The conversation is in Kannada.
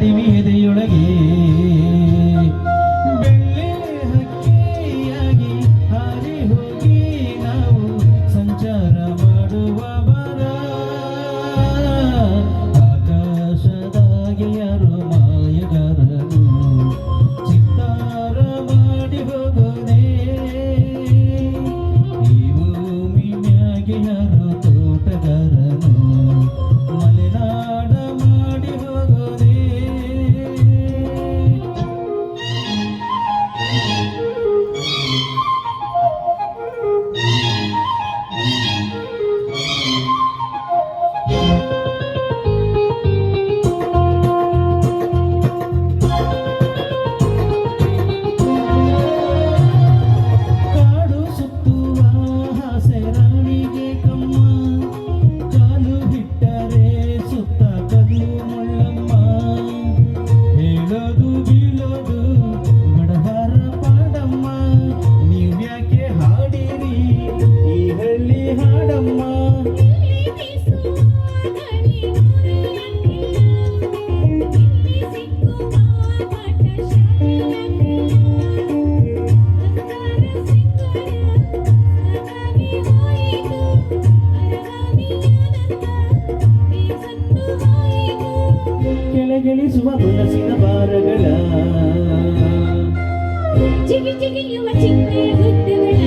ഗതി വീതിയുളകി ನುಗ್ಗುವ ಮನಸ್ಸಿನ ಭಾರಗಳ. ಜಿಗಿ ಜಿಗಿಯುವ ಚಿಕ್ಕ ಗುದ್ದಗಳ